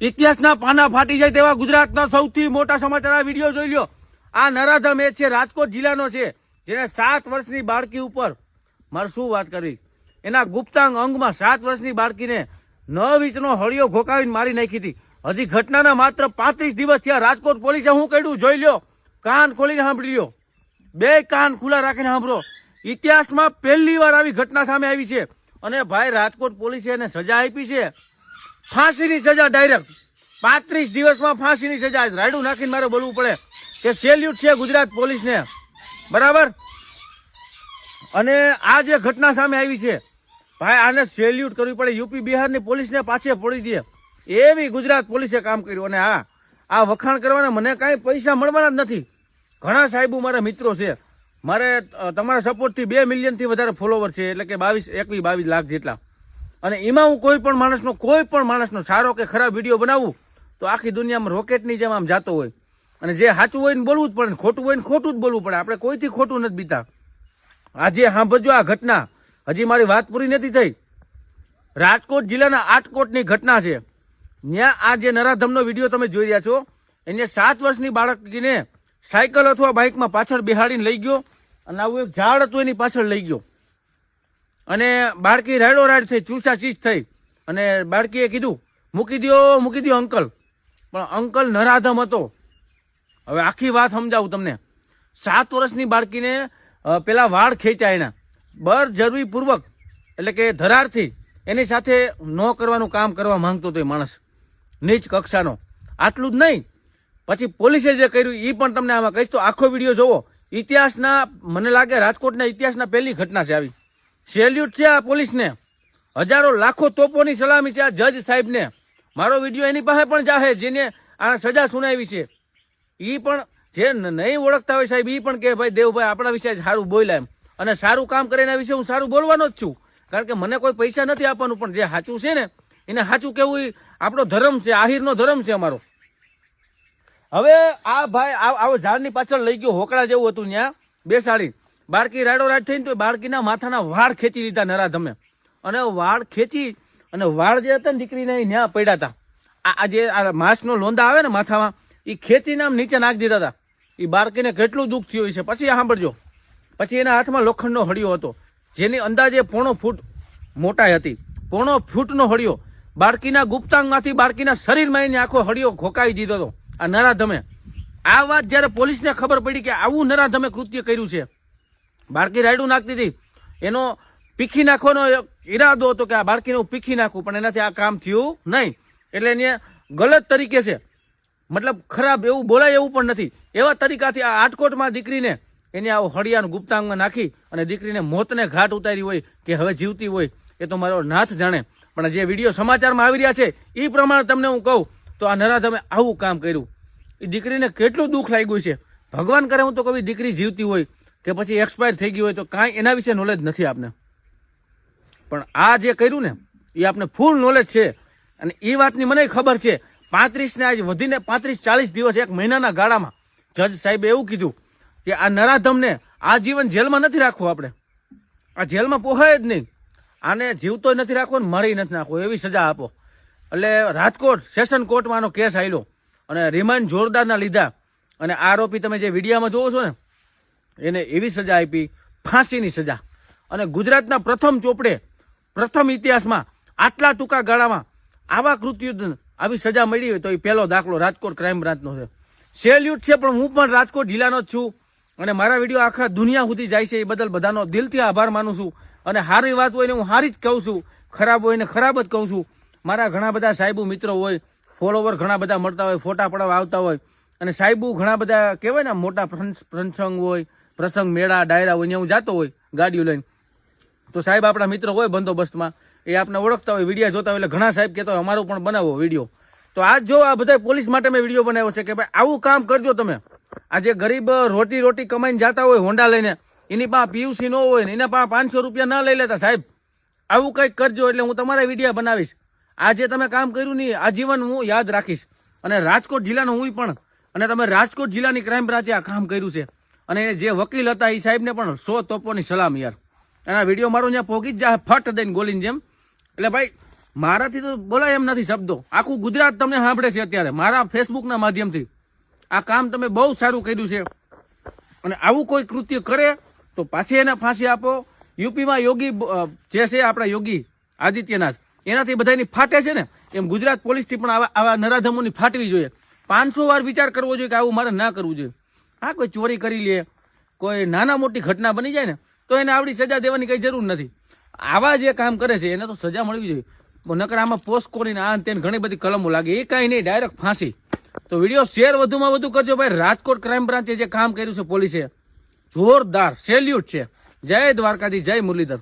ઇતિહાસના પાના ફાટી જાય તેવા ગુજરાતના સૌથી મોટા સમાચાર આ વીડિયો જોઈ લ્યો. આ નરાધમ એ છે, રાજકોટ જિલ્લાનો છે જેને સાત વર્ષની બાળકી ઉપર, મારે શું વાત કરવી એના ગુપ્તાંગ અંગમાં સાત વર્ષની બાળકીને નવ ઇંચનો હળિયો ઘોકાવીને મારી નાખી હતી. હજી ઘટનાના માત્ર પાંત્રીસ દિવસ થયા રાજકોટ પોલીસે હું કર્યું? જોઈ લ્યો. કાન ખોલીને સાંભળી લ્યો બે કાન ખુલ્લા રાખીને સાંભળો. ઇતિહાસમાં પહેલી વાર આવી ઘટના સામે આવી છે. અને ભાઈ, રાજકોટ પોલીસે એને સજા આપી છે. ફાંસીની સજા ડાયરેક્ટ પાંત્રીસ દિવસમાં ફાંસીની સજા. રાયડું નાખીને મારે બોલવું પડે કે સેલ્યુટ છે ગુજરાત પોલીસને. બરાબર? અને આ જે ઘટના સામે આવી છે, ભાઈ, આને સેલ્યુટ કરવી પડે. યુપી બિહારની પોલીસને પાછે પડી દે. એવી ગુજરાત પોલીસે કામ કર્યું. અને હા આ વખાણ કરવાના મને કાંઈ પૈસા મળવાના જ નથી. ઘણા સાહેબો મારા મિત્રો છે. મારે તમારા સપોર્ટથી બે મિલિયનથી વધારે ફોલોવર છે. એટલે કે બાવીસ, એકવીસ, બાવીસ લાખ જેટલા. અને એમાં હું કોઈ પણ માણસનો, કોઈ પણ માણસનો સારો કે ખરાબ વીડિયો બનાવું, તો આખી દુનિયામાં રોકેટની જેમ આમ જાતો હોય. અને જે સાચું હોય ને બોલવું જ પડે ખોટું હોય ને ખોટું જ બોલવું પડે. આપણે કોઈથી ખોટું નથી બીતા. આજે સાંભળજો આ ઘટના. હજી મારી વાત પૂરી નથી થઈ. રાજકોટ જિલ્લાના આટકોટની ઘટના છે. ત્યાં આ જે નરાધમનો વીડિયો તમે જોઈ રહ્યા છો, એને સાત વર્ષની બાળકીને સાયકલ અથવા બાઇકમાં પાછળ બિહાડીને લઈ ગયો. અને આવું એક ઝાડ હતું એની પાછળ લઈ ગયો. અને બાળકી રાડો રાડ થઈ, ચૂસા ચીસ થઈ. અને બાળકીએ કીધું, મૂકી દ્યો મૂકી દ્યો અંકલ. પણ અંકલ નરાધમ હતો. હવે આખી વાત સમજાવું તમને. સાત વર્ષની બાળકીને પેલા વાળ ખેંચ્યા એના. બર જરૂરી પૂર્વક એટલે કે ધરારથી, એની સાથે ન કરવાનું કામ કરવા માંગતો હતો એ માણસ. નીચ કક્ષાનો. આટલું જ નહીં. પછી પોલીસે જે કર્યું એ પણ તમને આમાં કહીશ તો આખો વીડિયો જોવો. ઇતિહાસના, મને લાગે રાજકોટના ઇતિહાસના પહેલી ઘટના છે આવી. સેલ્યુટ છે આ પોલીસને. હજારો લાખો તોપોની સલામી છે આ જજ સાહેબને. મારો વીડિયો એની પાસે પણ જાહે, જેને આ સજા સુનાવી છે. એ પણ જે નહીં ઓળખતા હોય સાહેબ એ પણ કે ભાઈ, દેવભાઈ, આપણા વિશે સારું બોલ્યા એમ. અને સારું કામ કરે એના વિશે હું સારું બોલવાનો જ છું. કારણ કે મને કોઈ પૈસા નથી આપવાનું, પણ જે સાચું છે ને, એને સાચું કેવું આપણો ધર્મ છે, આહિરનો ધર્મ છે અમારો. હવે આ ભાઈ આવો ઝાડની પાછળ લઈ ગયો હોકળા જેવું હતું ત્યાં બેસાડી. બાળકી રાડો રાડ થઈને તો બાળકીના માથાના વાળ ખેંચી લીધા નરાધમે અને વાળ ખેંચી અને વાળ જે હતા ને દીકરીને ન્યા પડ્યા હતા. આ જે આ માંસનો લોંદા આવે ને માથામાં એ ખેંચીને આમ નીચે નાખી દીધા હતા. એ બાળકીને કેટલું દુઃખ થયું છે પછી સાંભળજો. પછી એના હાથમાં લોખંડનો હળિયો હતો. જેની અંદાજે પોણો ફૂટ મોટાઈ હતી. પોણો ફૂટનો હળિયો. બાળકીના ગુપ્તાંગમાંથી બાળકીના શરીરમાં એને આખો હળિયો ખોકાવી દીધો હતો. આ નરાધમે આ વાત જ્યારે પોલીસને ખબર પડી કે આવું નરાધમે કૃત્ય કર્યું છે બાળકી રાયડું નાખતી હતી. એનો પીખી નાખવાનો ઈરાદો હતો કે આ બાળકીને હું પીખી નાખું પણ એનાથી આ કામ થયું નહીં. એટલે એને ગલત તરીકે છે. મતલબ ખરાબ એવું બોલાય એવું પણ નથી. એવા તરીકાથી આ આટકોટમાં દીકરીને એને આવો હળિયાનું ગુપ્તાંગમાં નાખી અને દીકરીને મોતને ઘાટ ઉતારી હોય કે હવે જીવતી હોય, એ તો મારો નાથ જાણે. પણ જે વીડિયો સમાચારમાં આવી રહ્યા છે એ પ્રમાણે તમને હું કહું, તો આ નરાધમે આવું કામ કર્યું. એ દીકરીને કેટલું દુઃખ લાગ્યું છે. ભગવાન કરે હું તો કવિ દીકરી જીવતી હોય કે પછી એક્સપાયર થઈ ગયું હોય તો કાંઈ એના વિશે નોલેજ નથી આપને. પણ આ જે કર્યું ને, એ આપને ફૂલ નોલેજ છે. અને એ વાતની મને ખબર છે, પાંત્રીસને આજે વધીને પાંત્રીસ ચાલીસ દિવસ એક મહિનાના ગાળામાં જજ સાહેબે એવું કીધું કે આ નરાધમને આ જીવન જેલમાં નથી રાખવું આપણે. આ જેલમાં પોહાય જ નહીં. આને જીવતો નથી રાખવો ને મરી નથી નાખવો, એવી સજા આપો. એટલે રાજકોટ સેશન કોર્ટમાં આનો કેસ આવ્યો અને રિમાન્ડ જોરદારના લીધા. અને આરોપી તમે જે વિડીયામાં જોવો છો ને એને એવી સજા આપી, ફાંસીની સજા. અને ગુજરાતના પ્રથમ ચોપડે, પ્રથમ ઇતિહાસમાં આટલા ટૂંકા ગાળામાં આવા કૃત્યુ આવી સજા મળી હોય તો એ પહેલો દાખલો રાજકોટ ક્રાઇમ બ્રાન્ચનો છે. સેલ્યુટ છે, પણ હું પણ રાજકોટ જિલ્લાનો જ છું અને મારા વીડિયો આખા દુનિયા સુધી જાય છે એ બદલ બધાનો દિલથી આભાર માનું છું. અને સારી વાત હોય ને હું સારી જ કહું છું. ખરાબ હોય ને ખરાબ જ કહું છું. મારા ઘણા બધા સાહેબો મિત્રો હોય, ફોલોવર ઘણા બધા મળતા હોય, ફોટા પડાવવા આવતા હોય. અને સાહેબો ઘણા બધા કહેવાય ને મોટા પ્રસંગ- હોય પ્રસંગ, મેળા, ડાયરા હોય ત્યાં હું જતો હોય, ગાડીઓ લઈને. તો સાહેબ, આપણા મિત્ર હોય બંદોબસ્તમાં, એ આપણે ઓળખતા હોય, વિડીયા જોતા હોય, એટલે ઘણા સાહેબ કહેતા હોય, અમારો પણ બનાવો વીડિયો. તો આજ જો આ બધા પોલીસ માટે મેં વીડિયો બનાવ્યો છે કે ભાઈ, આવું કામ કરજો તમે. આ જે ગરીબ રોટી રોટી કમાઈને જતા હોય હોન્ડા લઈને, એની પાસે પીયુસી ન હોય ને એના પાસે પાંચસો રૂપિયા ના લઈ લેતા સાહેબ. આવું કંઈક કરજો એટલે હું તમારા વિડીયા બનાવીશ. આ જે તમે કામ કર્યું નહીં આજીવન હું યાદ રાખીશ. અને રાજકોટ જિલ્લાનો હું પણ. અને તમે રાજકોટ જિલ્લાની ક્રાઇમ બ્રાંચે આ કામ કર્યું છે. અને જે વકીલ હતા એ સાહેબને પણ સો તોપોની સલામ યાર. એના વીડિયો મારો ત્યાં પહોંચી જ જાય ફટ દઈને ગોલીને જેમ. એટલે ભાઈ, મારાથી તો બોલાય એમ નથી શબ્દો. આખું ગુજરાત તમને સાંભળે છે અત્યારે, મારા ફેસબુકના માધ્યમથી. આ કામ તમે બહુ સારું કર્યું છે. અને આવું કોઈ કૃત્ય કરે, તો પાછી એને ફાંસી આપો. યુપીમાં યોગી જે છે આપણા યોગી આદિત્યનાથ, એનાથી બધાની ફાટે છે ને, એમ ગુજરાત પોલીસથી પણ આવા આવા નરાધમોની ફાટવી જોઈએ. પાંચસો વાર વિચાર કરવો જોઈએ કે આવું મારે ના કરવું જોઈએ. હા કોઈ ચોરી કરી લે, કોઈ નાના મોટી ઘટના બની જાય ને, તો એને આવડી સજા દેવાની કઈ જરૂર નથી. આવા જે કામ કરે છે, એને તો સજા મળવી જોઈએ. નકર આમાં પોસ્ટ કોરીને આ તેને ઘણી બધી કલમો લાગે. એ કાંઈ નહીં, ડાયરેક્ટ ફાંસી. તો વીડિયો શેર વધુમાં વધુ કરજો ભાઈ. રાજકોટ ક્રાઇમ બ્રાન્ચે જે કામ કર્યું છે પોલીસે. જોરદાર સેલ્યુટ છે. જય દ્વારકાથી જય મુરલીધર.